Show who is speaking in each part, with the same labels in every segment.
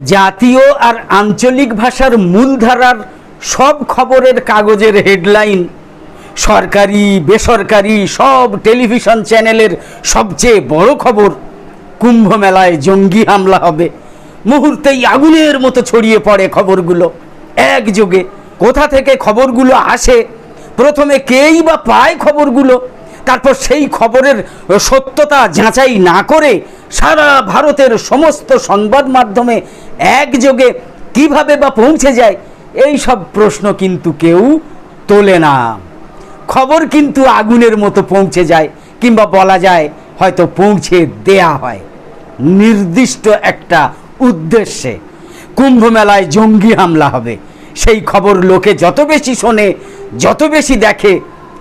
Speaker 1: জাতীয় আর আঞ্চলিক ভাষার মূলধারার সব খবরের কাগজের হেডলাইন সরকারি, বেসরকারি, সব টেলিভিশন চ্যানেলের সবচেয়ে বড় খবর কুম্ভ মেলায় জঙ্গি হামলা হবে। মুহূর্তেই আগুনের মতো ছড়িয়ে পড়ে খবরগুলো। একযোগে কোথা থেকে খবরগুলো আসে, প্রথমে কেই বা পায় খবরগুলো, তারপর সেই খবরের সত্যতা যাচাই না করে সারা ভারতের সমস্ত সংবাদ মাধ্যমে একযোগে কীভাবে বা পৌঁছে যায়, এই সব প্রশ্ন কিন্তু কেউ তোলে না। খবর কিন্তু আগুনের মতো পৌঁছে যায়, কিংবা বলা যায় হয়তো পৌঁছে দেয়া হয়। নির্দিষ্ট একটা উদ্দেশ্যে কুম্ভ মেলায় জঙ্গি হামলা হবে। সেই খবর লোকে যত বেশি শোনে, যত বেশি দেখে,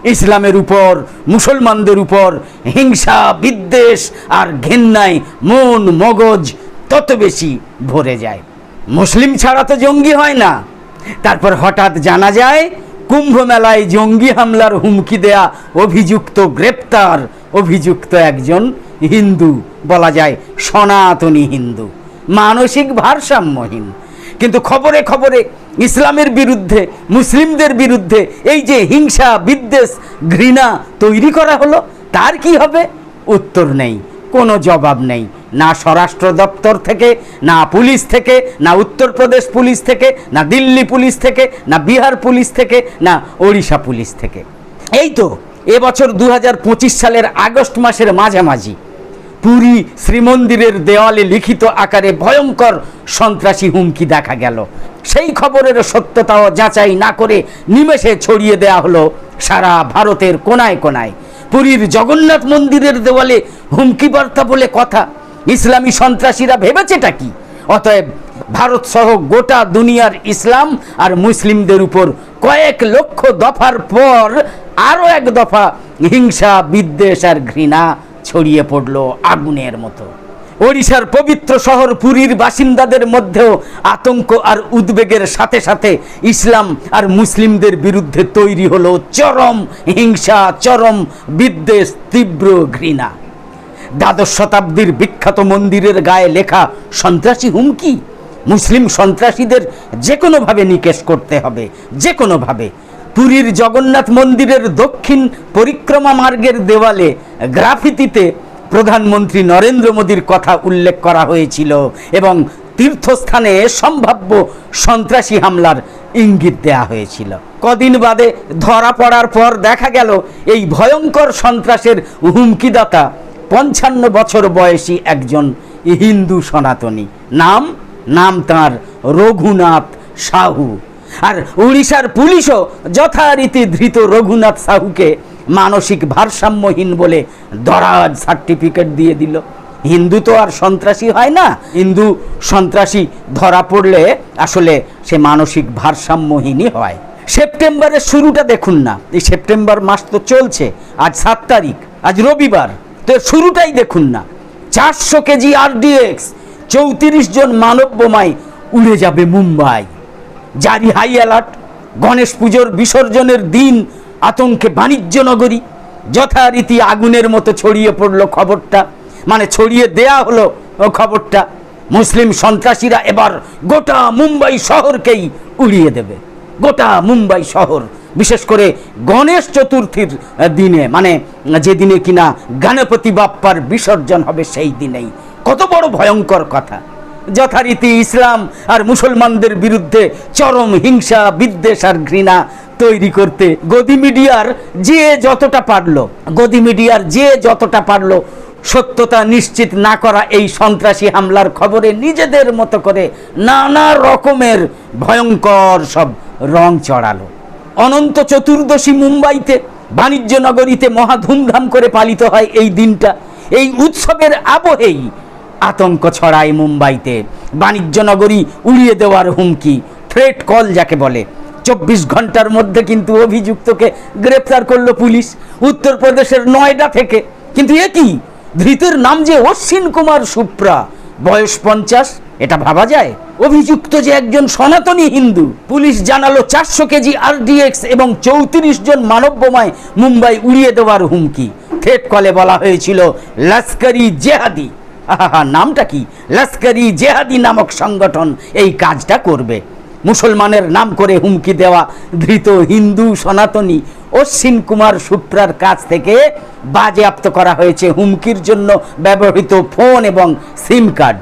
Speaker 1: ইসলামের উপর, মুসলমানদের উপর, হিংসা, বিদ্বেষ আর ঘেন্নায় মন মগজ তত বেশি ভরে যায়। মুসলিম ছাড়া তো জঙ্গি হয় না। তারপর হঠাৎ জানা যায় কুম্ভ মেলায় জঙ্গি হামলার হুমকি দেয়া অভিযুক্ত গ্রেপ্তার অভিযুক্ত একজন হিন্দু, বলা যায় সনাতনী হিন্দু। মানসিক ভারসাম্যহীন। কিন্তু খবরে খবরে ইসলামের বিরুদ্ধে, মুসলিমদের বিরুদ্ধে এই যে হিংসা, বিদ্বেষ, ঘৃণা তৈরি করা হলো, তার কি হবে? উত্তর নেই। কোনো জবাব নেই। না স্বরাষ্ট্র দপ্তর থেকে, না পুলিশ থেকে, না উত্তরপ্রদেশ পুলিশ থেকে, না দিল্লি পুলিশ থেকে, না বিহার পুলিশ থেকে, না ওড়িশা পুলিশ থেকে। এই তো এবছর দু হাজার পঁচিশ সালের আগস্ট মাসের মাঝামাঝি। পুরী শ্রীমন্দিরের দেওয়ালে লিখিত আকারে ভয়ঙ্কর সন্ত্রাসী হুমকি দেখা গেল। সেই খবরের সত্যতাও যাচাই না করে নিমেষে ছড়িয়ে দেয়া হলো সারা ভারতের কোনায় কোনায়। পুরীর জগন্নাথ মন্দিরের দেওয়ালে হুমকি বার্তা বলে কথা। ইসলামী সন্ত্রাসীরা ভেবেছেটা কি? অতএব ভারত সহ গোটা দুনিয়ার ইসলাম আর মুসলিমদের উপর কয়েক লক্ষ দফার পর আরও এক দফা হিংসা, বিদ্বেষ আর ঘৃণা ছড়িয়ে পড়ল আগুনের মতো। ওড়িশার পবিত্র শহর পুরীর বাসিন্দাদের মধ্যেও আতঙ্ক আর উদ্বেগের সাথে সাথে ইসলাম আর মুসলিমদের বিরুদ্ধে তৈরি হলো চরম হিংসা, চরম বিদ্বেষ, তীব্র ঘৃণা। দ্বাদশ শতাব্দীর বিখ্যাত মন্দিরের গায়ে লেখা সন্ত্রাসী হুমকি মুসলিম সন্ত্রাসীদের যে কোনোভাবে নিকেশ করতে হবে যে কোনোভাবে পুরীর জগন্নাথ মন্দিরের দক্ষিণ পরিক্রমা মার্গের দেওয়ালে গ্রাফিতিতে প্রধানমন্ত্রী নরেন্দ্র মোদীর কথা উল্লেখ করা হয়েছিল এবং তীর্থস্থানে সম্ভাব্য সন্ত্রাসী হামলার ইঙ্গিত দেয়া হয়েছিল। কদিন বাদে ধরা পড়ার পর দেখা গেল, এই ভয়ঙ্কর সন্ত্রাসের হুমকিদাতা পঞ্চান্ন বছর বয়সী একজন হিন্দু সনাতনী। নাম নাম তার রঘুনাথ সাহু। আর উড়িষ্যার পুলিশও যথারীতি ধৃত রঘুনাথ সাহুকে মানসিক ভারসাম্যহীন বলে দরাজ সার্টিফিকেট দিয়ে দিল। হিন্দু তো আর সন্ত্রাসী হয় না। হিন্দু সন্ত্রাসী ধরা পড়লে আসলে সে মানসিক ভারসাম্যহীনই হয়। সেপ্টেম্বরের শুরুটা দেখুন না। এই সেপ্টেম্বর মাস তো চলছে। আজ সাত তারিখ। আজ রবিবার। তো শুরুটাই দেখুন না। চারশো কেজি আরডিএক্স চৌত্রিশ জন মানব বোমায় উড়ে যাবে মুম্বাই। জারি হাই অ্যালার্ট। গণেশ পুজোর বিসর্জনের দিন আতঙ্কে বাণিজ্য নগরী যথারীতি আগুনের মতো ছড়িয়ে পড়ল খবরটা। মানে ছড়িয়ে দেয়া হলো খবরটা। মুসলিম সন্ত্রাসীরা এবার গোটা মুম্বাই শহরকেই উড়িয়ে দেবে। গোটা মুম্বাই শহর, বিশেষ করে গণেশ চতুর্থীর দিনে। মানে যেদিনে কিনা গণপতি বাপ্পার বিসর্জন হবে সেই দিনেই। কত বড় ভয়ঙ্কর কথা। যথারীতি ইসলাম আর মুসলমানদের বিরুদ্ধে চরম হিংসা, বিদ্বেষ আর ঘৃণা তৈরি করতে। গদি মিডিয়ার যে যতটা পারল, গদি মিডিয়ার যে যতটা পারল, সত্যতা নিশ্চিত না করা এই সন্ত্রাসী হামলার খবরে নিজেদের মতো করে নানা রকমের ভয়ঙ্কর সব রং চড়ালো। অনন্ত চতুর্দশী মুম্বাইতে, বাণিজ্য নগরীতে মহা ধুমধাম করে পালিত হয় এই দিনটা। এই উৎসবের আবহেই আতঙ্ক ছড়ায় মুম্বাইতে। বাণিজ্য নগরী উড়িয়ে দেওয়ার হুমকি, থ্রেট কল যাকে বলে। চব্বিশ ঘণ্টার মধ্যে কিন্তু অভিযুক্তকে গ্রেপ্তার করল পুলিশ উত্তরপ্রদেশের নয়ডা থেকে। কিন্তু এ কি? ধৃতের নাম যে অশ্বিন কুমার সুপ্রা। বয়স পঞ্চাশ, এটা ভাবা যায়? অভিযুক্ত যে একজন সনাতনী হিন্দু। পুলিশ জানালো চারশো কেজি আরডিএক্স এবং চৌত্রিশ জন মানব বোমায় মুম্বাই উড়িয়ে দেওয়ার হুমকি। থ্রেট কলে বলা হয়েছিল, লস্করি জেহাদি। আহা, নামটা কি? লস্করি জেহাদি নামক সংগঠন এই কাজটা করবে। মুসলমানের নাম করে হুমকি দেওয়া ধৃত হিন্দু সনাতনী অশ্বিন কুমার সুপ্রার কাছ থেকে বাজেয়াপ্ত করা হয়েছে হুমকির জন্য ব্যবহৃত ফোন এবং সিম কার্ড।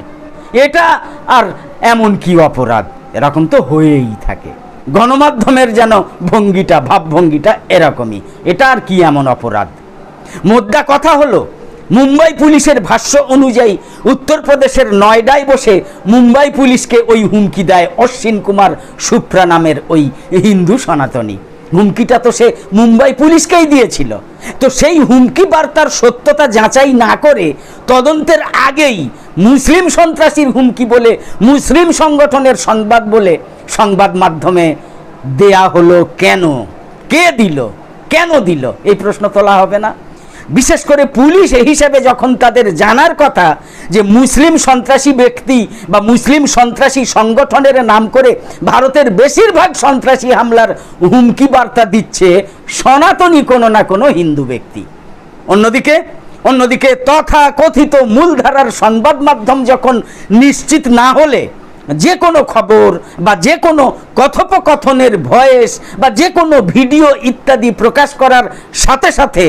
Speaker 1: এটা আর এমন কি অপরাধ? এরকম তো হয়েই থাকে। গণমাধ্যমের যেন ভঙ্গিটা, ভাবভঙ্গিটা এরকমই। এটা আর কি এমন অপরাধ? মোদ্দা কথা হলো মুম্বাই পুলিশের ভাষ্য অনুযায়ী, উত্তরপ্রদেশের নয়ডায় বসে মুম্বাই পুলিশকে ওই হুমকি দেয় অশ্বিন কুমার সুপ্রা নামের ওই হিন্দু সনাতনী। হুমকিটা তো সে মুম্বাই পুলিশকেই দিয়েছিল। তো সেই হুমকি বার্তার সত্যতা যাচাই না করে তদন্তের আগেই মুসলিম সন্ত্রাসীর হুমকি বলে মুসলিম সংগঠনের সংবাদ বলে সংবাদ মাধ্যমে দেয়া হলো কেন? কে দিল? কেন দিল? এই প্রশ্ন তোলা হবে না। বিশেষ করে পুলিশ এই হিসাবে যখন তাদের জানার কথা যে মুসলিম সন্ত্রাসী ব্যক্তি বা মুসলিম সন্ত্রাসী সংগঠনের নাম করে ভারতের বেশিরভাগ সন্ত্রাসী হামলার হুমকি বার্তা দিচ্ছে সনাতনী কোনো না কোনো হিন্দু ব্যক্তি। অন্যদিকে অন্যদিকে তথা কথিত মূলধারার সংবাদ মাধ্যম যখন নিশ্চিত না হলে যে কোনো খবর বা যে কোনো কথোপকথনের ভয়েস বা যে কোনো ভিডিও ইত্যাদি প্রকাশ করার সাথে সাথে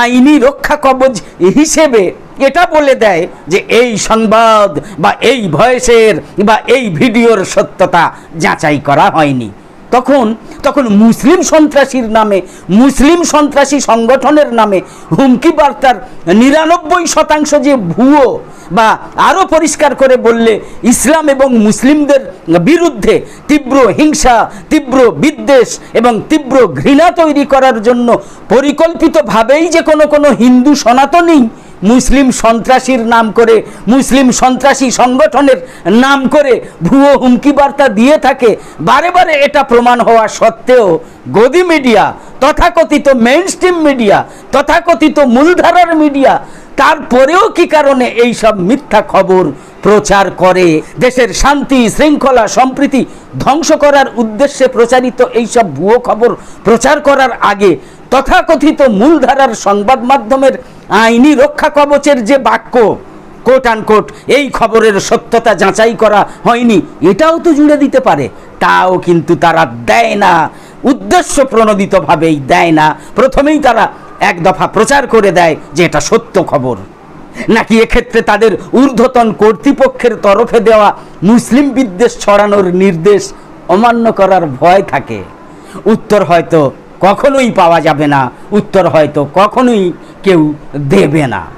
Speaker 1: আইনি রক্ষা কবচ হিসেবে এটা বলে দেয় যে এই সংবাদ বা এই ভয়েসের বা এই ভিডিওর সত্যতা যাচাই করা হয়নি। তখন তখন মুসলিম সন্ত্রাসীর নামে, মুসলিম সন্ত্রাসী সংগঠনের নামে হুমকি বার্তার নিরানব্বই শতাংশ যে ভুয়ো বা আরও পরিষ্কার করে বললে ইসলাম এবং মুসলিমদের বিরুদ্ধে তীব্র হিংসা, তীব্র বিদ্বেষ এবং তীব্র ঘৃণা তৈরি করার জন্য পরিকল্পিতভাবেই যে কোনো কোনো হিন্দু সনাতনী মুসলিম সন্ত্রাসীর নাম করে, মুসলিম সন্ত্রাসী সংগঠনের নাম করে ভুয়ো হুমকি বার্তা দিয়ে থাকে। বারে বারে এটা প্রমাণ হওয়া সত্ত্বেও গদি মিডিয়া, তথাকথিত মেইন স্ট্রিম মিডিয়া, তথাকথিত মূলধারার মিডিয়া, তারপরেও কি কারণে এই সব মিথ্যা খবর প্রচার করে? দেশের শান্তি, শৃঙ্খলা সম্প্রীতি ধ্বংস করার উদ্দেশ্যে প্রচারিত এইসব ভুয়ো খবর প্রচার করার আগে তথাকথিত মূলধারার সংবাদ মাধ্যমের আইনি রক্ষা কবচের যে বাক্য কোট আনকোট এই খবরের সত্যতা যাচাই করা হয়নি, এটাও তো জুড়ে দিতে পারে। তাও কিন্তু তারা দেয় না, উদ্দেশ্য প্রণোদিতভাবেই দেয় না। প্রথমেই তারা এক দফা প্রচার করে দেয় যে এটা সত্য খবর। নাকি এক্ষেত্রে তাদের ঊর্ধ্বতন কর্তৃপক্ষের তরফে দেওয়া মুসলিম বিদ্বেষ ছড়ানোর নির্দেশ অমান্য করার ভয় থাকে? উত্তর হয়তো কখনোই পাওয়া যাবে না। উত্তর হয়তো কখনোই কেউ দেবে না।